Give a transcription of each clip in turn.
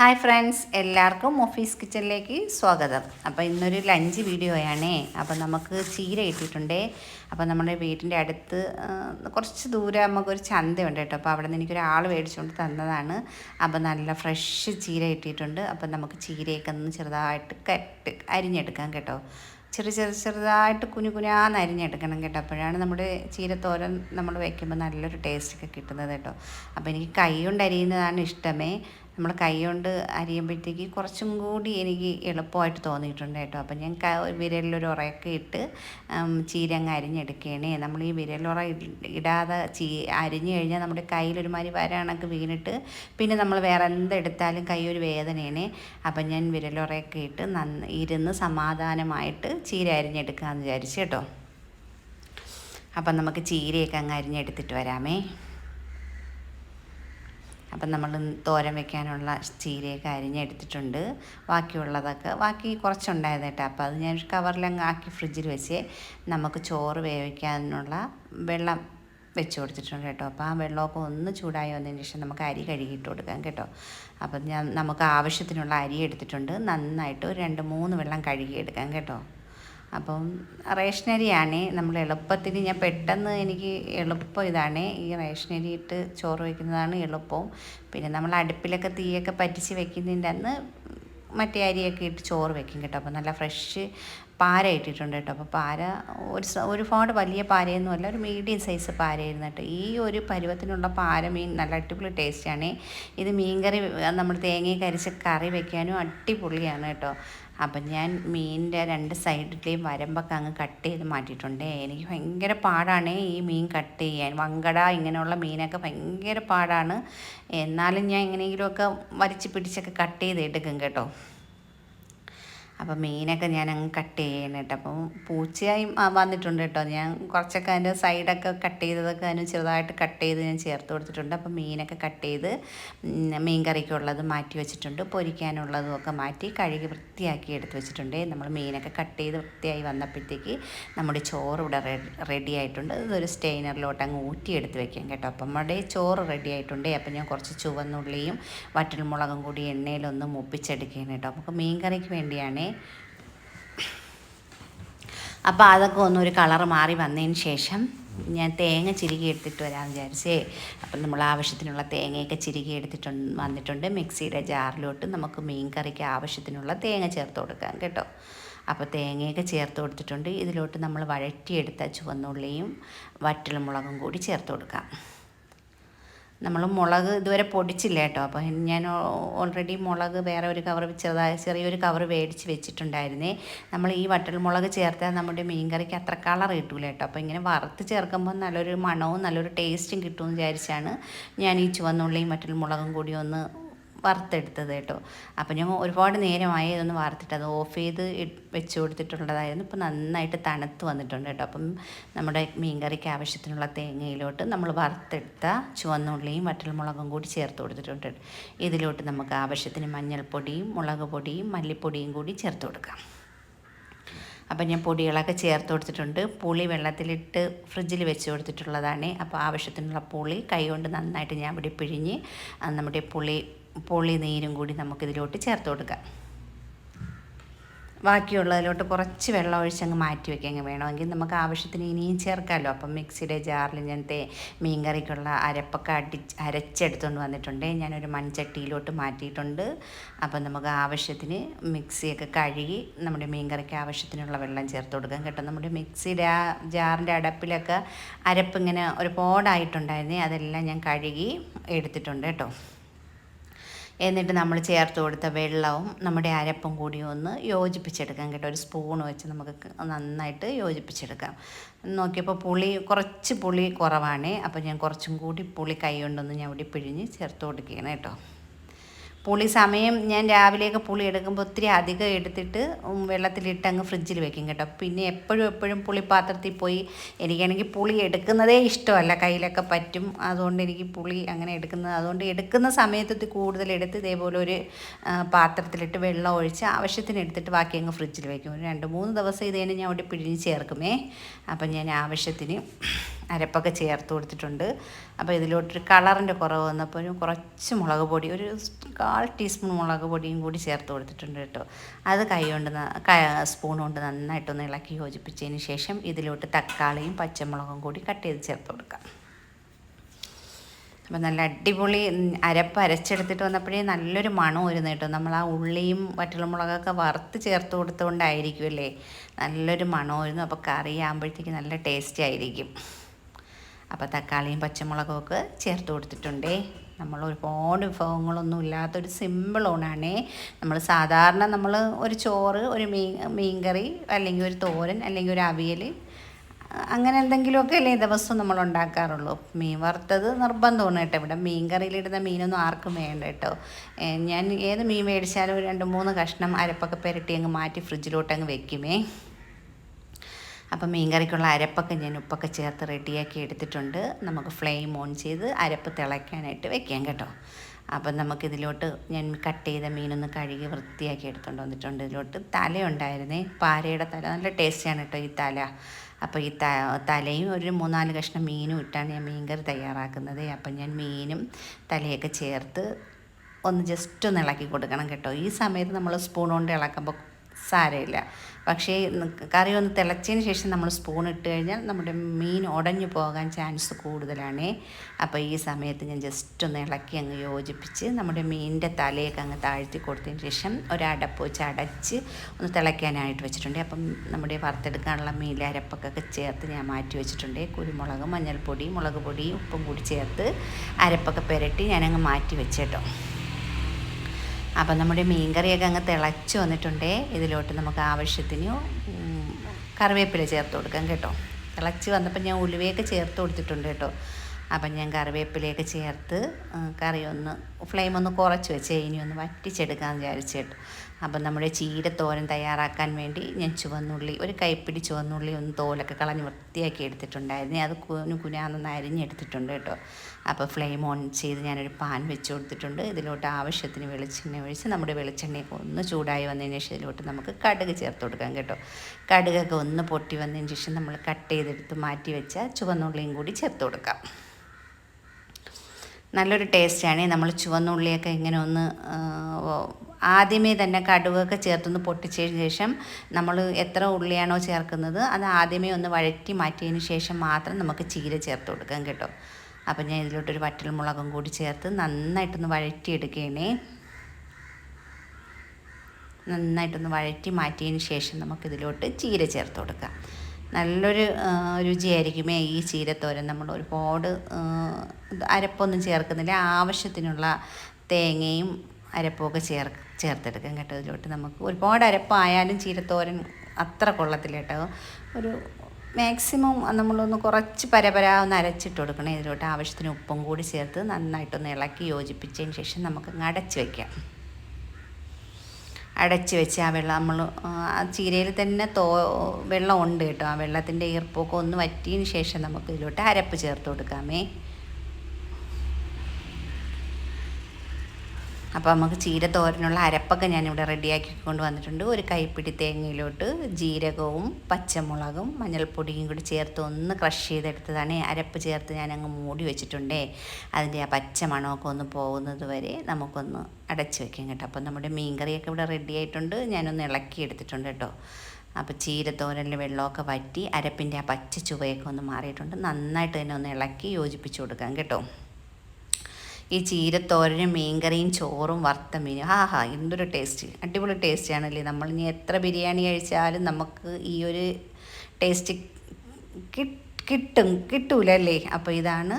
Hi friends എല്ലാവർക്കും office കിച്ചണിലേക്ക് സ്വാഗതം. അപ്പോൾ ഇന്നൊരു ലഞ്ച് വീഡിയോ ആണേ അപ്പോൾ നമുക്ക് ചീര കിട്ടിയിട്ടുണ്ടേ. അപ്പോൾ നമ്മുടെ വീട്ടിന്റെ അടുത്ത് കുറച്ച് ദൂരെ നമുക്കൊരു ചന്തയുണ്ട് കേട്ടോ. അപ്പോൾ അവിടെ നിന്ന് എനിക്കൊരാൾ മേടിച്ചുകൊണ്ട് തന്നതാണ്. അപ്പോൾ നല്ല ഫ്രഷ് ചീര കിട്ടിയിട്ടുണ്ട്. അപ്പോൾ നമുക്ക് ചീരയൊക്കെ ഒന്ന് ചെറുതായിട്ട് കട്ട് അരിഞ്ഞെടുക്കാം കേട്ടോ. ചെറു ചെറു ചെറുതായിട്ട് കുഞ്ഞു കുഞ്ഞാന്ന് അരിഞ്ഞെടുക്കണം കേട്ടോ. അപ്പോഴാണ് നമ്മുടെ ചീരത്തോരൻ നമ്മൾ വയ്ക്കുമ്പോൾ നല്ലൊരു ടേസ്റ്റൊക്കെ കിട്ടുന്നത് കേട്ടോ. അപ്പോൾ എനിക്ക് കൈ കൊണ്ട് അരിയുന്നതാണ് ഇഷ്ടമേ. നമ്മൾ കൈ കൊണ്ട് അരിയുമ്പോഴത്തേക്ക് കുറച്ചും കൂടി എനിക്ക് എളുപ്പമായിട്ട് തോന്നിയിട്ടുണ്ട് കേട്ടോ. അപ്പം ഞാൻ വിരലിലൊരു ഉറയൊക്കെ ഇട്ട് ചീരങ്ങ അരിഞ്ഞെടുക്കുകയാണേ. നമ്മൾ ഈ വിരലുറ ഇടാതെ ചീ അരിഞ്ഞു കഴിഞ്ഞാൽ നമ്മുടെ കയ്യിലൊരുമാതിരി വരാണൊക്കെ വീണിട്ട് പിന്നെ നമ്മൾ വേറെ എന്തെടുത്താലും കൈ ഒരു വേദനയാണ്. അപ്പം ഞാൻ വിരലുറയൊക്കെ ഇട്ട് നന്ന ഇരുന്ന് സമാധാനമായിട്ട് ചീര അരിഞ്ഞെടുക്കാമെന്ന് വിചാരിച്ചു കേട്ടോ. അപ്പം നമുക്ക് ചീരയൊക്കെ അങ്ങ് അരിഞ്ഞെടുത്തിട്ട് വരാമേ. അപ്പം നമ്മൾ തോരൻ വെക്കാനുള്ള ചീരയൊക്കെ അരിഞ്ഞെടുത്തിട്ടുണ്ട്. ബാക്കിയുള്ളതൊക്കെ ബാക്കി കുറച്ചുണ്ടായത് കേട്ടോ അപ്പോൾ അത് ഞാൻ കവറിലങ്ങ് ആക്കി ഫ്രിഡ്ജിൽ വെച്ച് നമുക്ക് ചോറ് വേവിക്കാനുള്ള വെള്ളം വെച്ച് കൊടുത്തിട്ടുണ്ട് കേട്ടോ. അപ്പോൾ ആ വെള്ളമൊക്കെ ഒന്ന് ചൂടായി വന്നതിന് ശേഷം നമുക്ക് അരി കഴുകിയിട്ട് കൊടുക്കാം കേട്ടോ. അപ്പം ഞാൻ നമുക്ക് ആവശ്യത്തിനുള്ള അരി എടുത്തിട്ടുണ്ട്. നന്നായിട്ട് ഒരു രണ്ട് മൂന്ന് വെള്ളം കഴുകിയെടുക്കാം കേട്ടോ. അപ്പം റേഷനരിയാണ് നമ്മൾ എളുപ്പത്തിന് ഞാൻ പെട്ടെന്ന് എനിക്ക് എളുപ്പം ഇതാണ്. ഈ റേഷനരി ഇട്ട് ചോറ് വയ്ക്കുന്നതാണ് എളുപ്പം. പിന്നെ നമ്മൾ അടുപ്പിലൊക്കെ തീയൊക്കെ പറ്റിച്ച് വെക്കുന്നതിന്റെ അന്ന് മറ്റേ അരിയൊക്കെ ഇട്ട് ചോറ് വെക്കും കേട്ടോ. അപ്പോൾ നല്ല ഫ്രഷ് പാര ഇട്ടിട്ടുണ്ട് കേട്ടോ. അപ്പോൾ പാര ഒരു ഒരു ഒരുപാട് വലിയ പാരയൊന്നുമല്ല ഒരു മീഡിയം സൈസ് പാരയായിരുന്നു കേട്ടോ. ഈ ഒരു പരുവത്തിനുള്ള പാര മീൻ നല്ല അടിപൊളി ടേസ്റ്റാണ്. ഇത് മീൻകറി നമ്മൾ തേങ്ങയൊക്കെ അരിച്ച് കറി വെക്കാനും അടിപൊളിയാണ് കേട്ടോ. അപ്പം ഞാൻ മീനിന്റെ രണ്ട് സൈഡിലെയും വരമ്പൊക്കെ അങ്ങ് കട്ട് ചെയ്ത് മാറ്റിയിട്ടുണ്ട്. എനിക്ക് ഭയങ്കര പാടാണ് ഈ മീൻ കട്ട് ചെയ്യാൻ. വങ്കട ഇങ്ങനെയുള്ള മീനൊക്കെ ഭയങ്കര പാടാണ്. എന്നാലും ഞാൻ എങ്ങനെയെങ്കിലുമൊക്കെ വരച്ച് പിടിച്ചൊക്കെ കട്ട് ചെയ്തെടുക്കും കേട്ടോ. അപ്പം മീനൊക്കെ ഞാൻ അങ്ങ് കട്ട് ചെയ്യണം കേട്ടോ അപ്പം പൂച്ചയായി വന്നിട്ടുണ്ട് കേട്ടോ ഞാൻ കുറച്ചൊക്കെ അതിന്റെ സൈഡൊക്കെ കട്ട് ചെയ്തതൊക്കെ അതിന് ചെറുതായിട്ട് കട്ട് ചെയ്ത് ഞാൻ ചേർത്ത് കൊടുത്തിട്ടുണ്ട്. അപ്പം മീനൊക്കെ കട്ട് ചെയ്ത് മീൻ കറിക്കുള്ളത് മാറ്റി വെച്ചിട്ടുണ്ട്. പൊരിക്കാനുള്ളതും ഒക്കെ മാറ്റി കഴുകി വൃത്തിയാക്കി എടുത്ത് വെച്ചിട്ടുണ്ട്. നമ്മൾ മീനൊക്കെ കട്ട് ചെയ്ത് വൃത്തിയായി വന്നപ്പോഴത്തേക്ക് നമ്മുടെ ചോറ് ഇവിടെ റെഡി ആയിട്ടുണ്ട്. ഇതൊരു സ്റ്റെയിനറിലോട്ട് അങ്ങ് ഊറ്റിയെടുത്ത് വെക്കാം കേട്ടോ. അപ്പം നമ്മുടെ ചോറ് റെഡി ആയിട്ടുണ്ട്. അപ്പം ഞാൻ കുറച്ച് ചുവന്നുള്ളിയും വറ്റൽമുളകും കൂടി എണ്ണയിലൊന്ന് മുപ്പിച്ചെടുക്കുകയാണ് കേട്ടോ നമുക്ക് മീൻ കറിക്ക് വേണ്ടിയാണേ അപ്പോൾ അതൊക്കെ ഒന്നൊരു കളർ മാറി വന്നതിന് ശേഷം ഞാൻ തേങ്ങ ചിരുകി എടുത്തിട്ട് വരാമെന്ന് വിചാരിച്ചേ. അപ്പം നമ്മൾ ആവശ്യത്തിനുള്ള തേങ്ങയൊക്കെ ചിരുകി എടുത്തിട്ടുണ്ട് വന്നിട്ടുണ്ട്. മിക്സിയുടെ ജാറിലോട്ട് നമുക്ക് മീൻ കറിക്ക് ആവശ്യത്തിനുള്ള തേങ്ങ ചേർത്ത് കൊടുക്കാം കേട്ടോ. അപ്പോൾ തേങ്ങയൊക്കെ ചേർത്ത് കൊടുത്തിട്ടുണ്ട്. ഇതിലോട്ട് നമ്മൾ വഴറ്റിയെടുത്ത ചുവന്നുള്ളിയും വറ്റൽമുളകും കൂടി ചേർത്ത് കൊടുക്കാം. നമ്മൾ മുളക് ഇതുവരെ പൊടിച്ചില്ല കേട്ടോ. അപ്പോൾ ഞാൻ ഓൾറെഡി മുളക് വേറെ ഒരു കവർ ചെറുതായ ചെറിയൊരു കവർ മേടിച്ച് വെച്ചിട്ടുണ്ടായിരുന്നേ. നമ്മൾ ഈ വട്ടൽ മുളക് ചേർത്താൽ നമ്മുടെ മീൻകറിക്ക് അത്ര കളർ കിട്ടൂല കേട്ടോ. അപ്പോൾ ഇങ്ങനെ വറുത്ത് ചേർക്കുമ്പോൾ നല്ലൊരു മണവും നല്ലൊരു ടേസ്റ്റും കിട്ടുമെന്ന് വിചാരിച്ചാണ് ഞാൻ ഈ ചുവന്നുള്ളിയും വറ്റൽമുളകും കൂടി ഒന്ന് വറുത്തെടുത്തത് കേട്ടോ. അപ്പം ഞാൻ ഒരുപാട് നേരമായി ഇതൊന്ന് വറുത്തിട്ട് അത് ഓഫ് ചെയ്ത് വെച്ച് കൊടുത്തിട്ടുള്ളതായിരുന്നു ഇപ്പോൾ നന്നായിട്ട് തണുത്ത് വന്നിട്ടുണ്ട് കേട്ടോ. അപ്പം നമ്മുടെ മീൻകറിക്ക് ആവശ്യത്തിനുള്ള തേങ്ങയിലോട്ട് നമ്മൾ വറുത്തെടുത്ത ചുവന്നുള്ളിയും വറ്റൽമുളകും കൂടി ചേർത്ത് കൊടുത്തിട്ടുണ്ട്. ഇതിലോട്ട് നമുക്ക് ആവശ്യത്തിന് മഞ്ഞൾപ്പൊടിയും മുളക് പൊടിയും മല്ലിപ്പൊടിയും കൂടി ചേർത്ത് കൊടുക്കാം. അപ്പം ഞാൻ പൊടികളൊക്കെ ചേർത്ത് കൊടുത്തിട്ടുണ്ട്. പുളി വെള്ളത്തിലിട്ട് ഫ്രിഡ്ജിൽ വെച്ച് കൊടുത്തിട്ടുള്ളതാണ്. അപ്പോൾ ആവശ്യത്തിനുള്ള പുളി കൈകൊണ്ട് നന്നായിട്ട് ഞാൻ ഇവിടെ പിഴിഞ്ഞ് നമ്മുടെ പുളി പുളി നീരും കൂടി നമുക്കിതിലോട്ട് ചേർത്ത് കൊടുക്കാം. ബാക്കിയുള്ളതിലോട്ട് കുറച്ച് വെള്ളം ഒഴിച്ചങ്ങ് മാറ്റി വെക്കാൻ വേണമെങ്കിൽ നമുക്ക് ആവശ്യത്തിന് ഇനിയും ചേർക്കാമല്ലോ. അപ്പം മിക്സിയുടെ ജാറിൽ ഞാൻ തേ മീൻകറിക്കുള്ള അരപ്പൊക്കെ അടി അരച്ചെടുത്തുകൊണ്ട് വന്നിട്ടുണ്ട്. ഞാനൊരു മൺചട്ടിയിലോട്ട് മാറ്റിയിട്ടുണ്ട്. അപ്പം നമുക്ക് ആവശ്യത്തിന് മിക്സിയൊക്കെ കഴുകി നമ്മുടെ മീൻകറിക്ക് ആവശ്യത്തിനുള്ള വെള്ളം ചേർത്ത് കൊടുക്കാം കേട്ടോ. നമ്മുടെ മിക്സിയുടെ ആ ജാറിന്റെ അടപ്പിലൊക്കെ അരപ്പിങ്ങനെ ഒരുപാടായിട്ടുണ്ടായിരുന്നേ അതെല്ലാം ഞാൻ കഴുകി എടുത്തിട്ടുണ്ട് കേട്ടോ. എന്നിട്ട് നമ്മൾ ചേർത്ത് കൊടുത്ത വെള്ളവും നമ്മുടെ അരപ്പും കൂടി ഒന്ന് യോജിപ്പിച്ചെടുക്കാം കേട്ടോ. ഒരു സ്പൂൺ വെച്ച് നമുക്ക് നന്നായിട്ട് യോജിപ്പിച്ചെടുക്കാം. നോക്കിയപ്പോൾ പുളി കുറച്ച് പുളി കുറവാണ്. അപ്പോൾ ഞാൻ കുറച്ചും കൂടി പുളി കൈ കൊണ്ടൊന്ന് ഞാൻ ഇവിടെ പിഴിഞ്ഞ് ചേർത്ത് കൊടുക്കുകയാണ് കേട്ടോ. പുളി സമയം ഞാൻ രാവിലെയൊക്കെ പുളി എടുക്കുമ്പോൾ ഒത്തിരി അധികം എടുത്തിട്ട് വെള്ളത്തിലിട്ട് അങ്ങ് ഫ്രിഡ്ജിൽ വെക്കും കേട്ടോ. പിന്നെ എപ്പോഴും എപ്പോഴും പുളിപ്പാത്രത്തിൽ പോയി എനിക്കാണെങ്കിൽ പുളി എടുക്കുന്നതേ ഇഷ്ടമല്ല. കയ്യിലൊക്കെ പറ്റും. അതുകൊണ്ട് എനിക്ക് പുളി അങ്ങനെ എടുക്കുന്നത് അതുകൊണ്ട് എടുക്കുന്ന സമയത്ത് കൂടുതൽ എടുത്ത് ഇതേപോലെ ഒരു പാത്രത്തിലിട്ട് വെള്ളം ഒഴിച്ച് ആവശ്യത്തിന് എടുത്തിട്ട് ബാക്കി അങ്ങ് ഫ്രിഡ്ജിൽ വെക്കും. രണ്ട് മൂന്ന് ദിവസം ഇതേനെ ഞാൻ അവിടെ പിഴിഞ്ഞ് ചേർക്കുമേ അപ്പം ഞാൻ ആവശ്യത്തിന് അരപ്പൊക്കെ ചേർത്ത് കൊടുത്തിട്ടുണ്ട്. അപ്പോൾ ഇതിലോട്ടൊരു കളറിന്റെ കുറവ് വന്നപ്പോൾ കുറച്ച് മുളക് പൊടി ഒരു കാൽ ടീസ്പൂൺ മുളക് പൊടിയും കൂടി ചേർത്ത് കൊടുത്തിട്ടുണ്ട് കേട്ടോ. അത് കൈ കൊണ്ട് സ്പൂൺ കൊണ്ട് നന്നായിട്ടൊന്ന് ഇളക്കി യോജിപ്പിച്ചതിന് ശേഷം ഇതിലോട്ട് തക്കാളിയും പച്ചമുളകും കൂടി കട്ട് ചെയ്ത് ചേർത്ത് കൊടുക്കാം. അപ്പം നല്ല അടിപൊളി അരപ്പ് അരച്ചെടുത്തിട്ട് വന്നപ്പോഴേ നല്ലൊരു മണം വരുന്നു കേട്ടോ. നമ്മൾ ആ ഉള്ളിയും വറ്റൽമുളകൊക്കെ വറുത്ത് ചേർത്ത് കൊടുത്തുകൊണ്ടായിരിക്കും അല്ലേ? നല്ലൊരു മണമായിരുന്നു അപ്പോൾ കറി ആകുമ്പോഴത്തേക്ക് നല്ല ടേസ്റ്റി ആയിരിക്കും. അപ്പോൾ തക്കാളിയും പച്ചമുളകും ഒക്കെ ചേർത്ത് കൊടുത്തിട്ടുണ്ടേ. നമ്മൾ ഒരുപാട് വിഭവങ്ങളൊന്നും ഇല്ലാത്തൊരു സിമ്പിൾ ഊണാണേ നമ്മൾ സാധാരണ നമ്മൾ ഒരു ചോറ് ഒരു മീൻ മീൻകറി അല്ലെങ്കിൽ ഒരു തോരൻ അല്ലെങ്കിൽ ഒരു അവിയൽ അങ്ങനെ എന്തെങ്കിലുമൊക്കെ അല്ലേ ദിവസം നമ്മൾ ഉണ്ടാക്കാറുള്ളൂ. മീൻ വറുത്തത് നിർബന്ധമാണ് കേട്ടോ. ഇവിടെ മീൻ കറിയിലിടുന്ന മീനൊന്നും ആർക്കും വേണ്ട കേട്ടോ. ഞാൻ ഏത് മീൻ മേടിച്ചാലും രണ്ട് മൂന്ന് കഷ്ണം അരപ്പൊക്കെ പെരട്ടി അങ്ങ് മാറ്റി ഫ്രിഡ്ജിലോട്ട് അങ്ങ് വെക്കുമേ. അപ്പം മീൻ കറിക്കുള്ള അരപ്പൊക്കെ ഞാൻ ഉപ്പൊക്കെ ചേർത്ത് റെഡിയാക്കി എടുത്തിട്ടുണ്ട്. നമുക്ക് ഫ്ലെയിം ഓൺ ചെയ്ത് അരപ്പ് തിളയ്ക്കാനായിട്ട് വെക്കാം കേട്ടോ. അപ്പം നമുക്കിതിലോട്ട് ഞാൻ കട്ട് ചെയ്ത മീനൊന്ന് കഴുകി വൃത്തിയാക്കി എടുത്തുകൊണ്ട് വന്നിട്ടുണ്ട്. ഇതിലോട്ട് തലയുണ്ടായിരുന്നേ. പാരയുടെ തല. നല്ല ടേസ്റ്റിയാണ് കേട്ടോ ഈ തല. അപ്പോൾ ഈ തലയും ഒരു മൂന്നാൽ കഷ്ണം മീനും ഇട്ടാണ് ഞാൻ മീൻകറി തയ്യാറാക്കുന്നത്. അപ്പം ഞാൻ മീനും തലയൊക്കെ ചേർത്ത് ഒന്ന് ജസ്റ്റ് ഒന്ന് ഇളക്കി കൊടുക്കണം കേട്ടോ. ഈ സമയത്ത് നമ്മൾ സ്പൂൺ കൊണ്ട് ഇളക്കുമ്പോൾ സാരമില്ല. പക്ഷേ കറി ഒന്ന് തിളച്ചതിന് ശേഷം നമ്മൾ സ്പൂൺ ഇട്ട് കഴിഞ്ഞാൽ നമ്മുടെ മീൻ ഉടഞ്ഞു പോകാൻ ചാൻസ് കൂടുതലാണ്. അപ്പോൾ ഈ സമയത്ത് ഞാൻ ജസ്റ്റ് ഒന്ന് ഇളക്കി അങ്ങ് യോജിപ്പിച്ച് നമ്മുടെ മീനിന്റെ തലയൊക്കെ അങ്ങ് താഴ്ത്തി കൊടുത്തതിന് ശേഷം ഒരടപ്പ് വെച്ച് അടച്ച് ഒന്ന് തിളയ്ക്കാനായിട്ട് വെച്ചിട്ടുണ്ട്. അപ്പം നമ്മുടെ വറുത്തെടുക്കാനുള്ള മീനിലെ അരപ്പൊക്കെ ചേർത്ത് ഞാൻ മാറ്റി വെച്ചിട്ടുണ്ട്. കുരുമുളക് മഞ്ഞൾപ്പൊടി മുളക് പൊടി ഉപ്പും കൂടി ചേർത്ത് അരപ്പൊക്കെ പുരട്ടി ഞാനങ്ങ് മാറ്റി വെച്ചേട്ടോ. അപ്പം നമ്മുടെ മീൻകറിയൊക്കെ അങ്ങ് തിളച്ച് വന്നിട്ടുണ്ടേ. ഇതിലോട്ട് നമുക്ക് ആവശ്യത്തിന് കറിവേപ്പില ചേർത്ത് കൊടുക്കാം കേട്ടോ. തിളച്ച് വന്നപ്പോൾ ഞാൻ ഉലുവയൊക്കെ ചേർത്ത് കൊടുത്തിട്ടുണ്ട് കേട്ടോ. അപ്പം ഞാൻ കറിവേപ്പിലയൊക്കെ ചേർത്ത് കറി ഒന്ന് ഫ്ലെയിം ഒന്ന് കുറച്ച് വെച്ച് ഇനി ഒന്ന് വറ്റിച്ചെടുക്കാമെന്ന് വിചാരിച്ചിട്ട്. അപ്പം നമ്മുടെ തോരൻ തയ്യാറാക്കാൻ വേണ്ടി ഞാൻ ചുവന്നുള്ളി ഒരു കൈപ്പിടി ചുവന്നുള്ളി ഒന്ന് തോലൊക്കെ കളഞ്ഞ് വൃത്തിയാക്കി എടുത്തിട്ടുണ്ടായിരുന്നു. അത് കുനു കുനാന്ന് അരിഞ്ഞെടുത്തിട്ടുണ്ട് കേട്ടോ. അപ്പോൾ ഫ്ലെയിം ഓൺ ചെയ്ത് ഞാനൊരു പാൻ വെച്ച് കൊടുത്തിട്ടുണ്ട്. ഇതിലോട്ട് ആവശ്യത്തിന് വെളിച്ചെണ്ണ ഒഴിച്ച് നമ്മുടെ വെളിച്ചെണ്ണയൊക്കെ ഒന്ന് ചൂടായി വന്നതിന് ശേഷം ഇതിലോട്ട് നമുക്ക് കടുക് ചേർത്ത് കൊടുക്കാം കേട്ടോ. കടുകൊക്കെ ഒന്ന് പൊട്ടി വന്നതിന് ശേഷം നമ്മൾ കട്ട് ചെയ്തെടുത്ത് മാറ്റി വെച്ച ചുവന്നുള്ളിയും കൂടി ചേർത്ത് കൊടുക്കാം. നല്ലൊരു ടേസ്റ്റാണ്. നമ്മൾ ചുവന്നുള്ളിയൊക്കെ ഇങ്ങനെ ഒന്ന് ആദ്യമേ തന്നെ കടുകൊക്കെ ചേർത്തൊന്ന് പൊട്ടിച്ചതിന് ശേഷം നമ്മൾ എത്ര ഉള്ളിയാണോ ചേർക്കുന്നത് അത് ആദ്യമേ ഒന്ന് വഴറ്റി മാറ്റിയതിന് ശേഷം മാത്രം നമുക്ക് ചീര ചേർത്ത് കൊടുക്കാം കേട്ടോ. അപ്പം ഞാൻ ഇതിലോട്ടൊരു വറ്റൽമുളകും കൂടി ചേർത്ത് നന്നായിട്ടൊന്ന് വഴറ്റിയെടുക്കണേ നന്നായിട്ടൊന്ന് വഴറ്റി മാറ്റിയതിന് ശേഷം നമുക്കിതിലോട്ട് ചീര ചേർത്ത് കൊടുക്കാം. നല്ലൊരു രുചിയായിരിക്കുമേ ഈ ചീരത്തോരൻ. നമ്മൾ ഒരുപാട് അരപ്പൊന്നും ചേർക്കുന്നില്ല. ആവശ്യത്തിനുള്ള തേങ്ങയും അരപ്പൊക്കെ ചേർ ചേർത്തെടുക്കാം കേട്ടോ ഇതിലോട്ട്. നമുക്ക് ഒരുപാട് അരപ്പായാലും ചീരത്തോരൻ അത്ര കൊള്ളത്തില്ല കേട്ടോ. ഒരു മാക്സിമം നമ്മളൊന്ന് കുറച്ച് പരപരാ ഒന്ന് അരച്ചിട്ട് കൊടുക്കണം ഇതിലോട്ട്. ആവശ്യത്തിന് ഉപ്പും കൂടി ചേർത്ത് നന്നായിട്ടൊന്ന് ഇളക്കി യോജിപ്പിച്ചതിന് ശേഷം നമുക്ക് അടച്ച് വയ്ക്കാം അടച്ച് വെച്ച് ആ വെള്ളം നമ്മൾ ആ ചീരയിൽ തന്നെ തോ വെള്ളം ഉണ്ട് കേട്ടോ. ആ വെള്ളത്തിന്റെ ഈർപ്പൊക്കെ ഒന്ന് വറ്റിയതിന് ശേഷം നമുക്ക് ഇതിലോട്ട് അരപ്പ് ചേർത്ത് കൊടുക്കാമേ. അപ്പോൾ നമുക്ക് ചീര തോരനുള്ള അരപ്പൊക്കെ ഞാനിവിടെ റെഡിയാക്കി കൊണ്ട് വന്നിട്ടുണ്ട് ഒരു കൈപ്പിടി തേങ്ങയിലോട്ട് ജീരകവും പച്ചമുളകും മഞ്ഞൾപ്പൊടിയും കൂടി ചേർത്ത് ഒന്ന് ക്രഷ് ചെയ്തെടുത്തതാണ്. അരപ്പ് ചേർത്ത് ഞാൻ അങ്ങ് മൂടി വെച്ചിട്ടുണ്ടേ. അതിന്റെ ആ പച്ച മണമൊക്കെ ഒന്ന് പോകുന്നത് വരെ നമുക്കൊന്ന് അടച്ച് വെക്കാം കേട്ടോ. അപ്പോൾ നമ്മുടെ മീൻകറിയൊക്കെ ഇവിടെ റെഡി ആയിട്ടുണ്ട്. ഞാനൊന്ന് ഇളക്കി എടുത്തിട്ടുണ്ട് കേട്ടോ. അപ്പോൾ ചീരത്തോരനിൽ വെള്ളമൊക്കെ വറ്റി അരപ്പിന്റെ ആ പച്ച ചുവയൊക്കെ ഒന്ന് മാറിയിട്ടുണ്ട്. നന്നായിട്ട് തന്നെ ഒന്ന് ഇളക്കി യോജിപ്പിച്ച് കൊടുക്കാം കേട്ടോ. ഈ ചീരത്തോരനും മീൻകറിയും ചോറും വറുത്ത മീനും ഹാ ഹാ എന്തൊരു ടേസ്റ്റ് അടിപൊളി ടേസ്റ്റ് ആണല്ലേ. നമ്മൾ ഇനി എത്ര ബിരിയാണി കഴിച്ചാലും നമുക്ക് ഈ ഒരു ടേസ്റ്റ് കിട്ടും കിട്ടൂല അല്ലേ അപ്പോൾ ഇതാണ്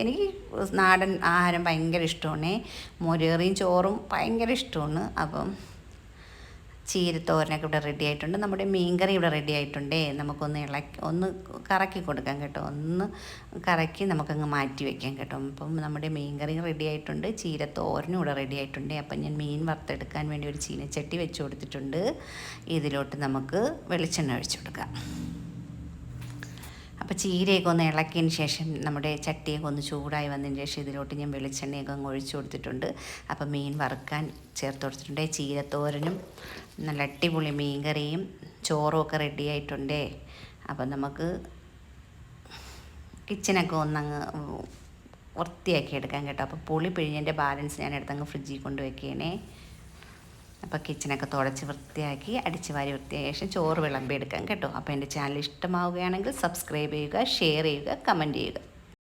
എനിക്ക് നാടൻ ആഹാരം ഭയങ്കര ഇഷ്ടമാണ്. മോരേറിയും ചോറും ഭയങ്കര ഇഷ്ടമാണ്. അപ്പം ചീരത്തോരനൊക്കെ ഇവിടെ റെഡി ആയിട്ടുണ്ട്. നമ്മുടെ മീൻകറി ഇവിടെ റെഡി ആയിട്ടുണ്ടേ. നമുക്കൊന്ന് ഇളക്കി ഒന്ന് കറക്കി കൊടുക്കാം കേട്ടോ. ഒന്ന് കറക്കി നമുക്കങ്ങ് മാറ്റി വെക്കാം കേട്ടോ. അപ്പം നമ്മുടെ മീൻകറി റെഡി ആയിട്ടുണ്ട്. ചീരത്തോരനും ഇവിടെ റെഡി ആയിട്ടുണ്ട്. അപ്പം ഞാൻ മീൻ വറുത്തെടുക്കാൻ വേണ്ടി ഒരു ചീനച്ചട്ടി വെച്ച് കൊടുത്തിട്ടുണ്ട്. ഇതിലോട്ട് നമുക്ക് വെളിച്ചെണ്ണ ഒഴിച്ചു കൊടുക്കാം. അപ്പോൾ ചീരയൊക്കെ ഒന്ന് ഇളക്കിയതിന് ശേഷം നമ്മുടെ ചട്ടിയൊക്കെ ഒന്ന് ചൂടായി വന്നതിന് ശേഷം ഇതിലോട്ട് ഞാൻ വെളിച്ചെണ്ണയൊക്കെ അങ്ങ് ഒഴിച്ചു കൊടുത്തിട്ടുണ്ട്. അപ്പോൾ മീൻ വറുക്കാൻ ചേർത്ത് കൊടുത്തിട്ടുണ്ട്. ചീരത്തോരനും നല്ല അടിപൊളി മീൻ കറിയും ചോറും ഒക്കെ റെഡി ആയിട്ടുണ്ട്. അപ്പം നമുക്ക് കിച്ചനൊക്കെ ഒന്നങ്ങ് വൃത്തിയാക്കി എടുക്കാൻ കേട്ടോ. അപ്പോൾ പുളി പിഴിഞ്ഞതിന്റെ ബാലൻസ് ഞാൻ എടുത്തങ്ങ് ഫ്രിഡ്ജിൽ കൊണ്ട് വെക്കണേ. അപ്പോൾ കിച്ചനൊക്കെ തുടച്ച് വൃത്തിയാക്കി അടിച്ച് വാരി വൃത്തിയായ ശേഷം ചോറ് വിളമ്പി എടുക്കാം കേട്ടോ. അപ്പോൾ എന്റെ ചാനൽ ഇഷ്ടമാവുകയാണെങ്കിൽ സബ്സ്ക്രൈബ് ചെയ്യുക ഷെയർ ചെയ്യുക കമന്റ് ചെയ്യുക.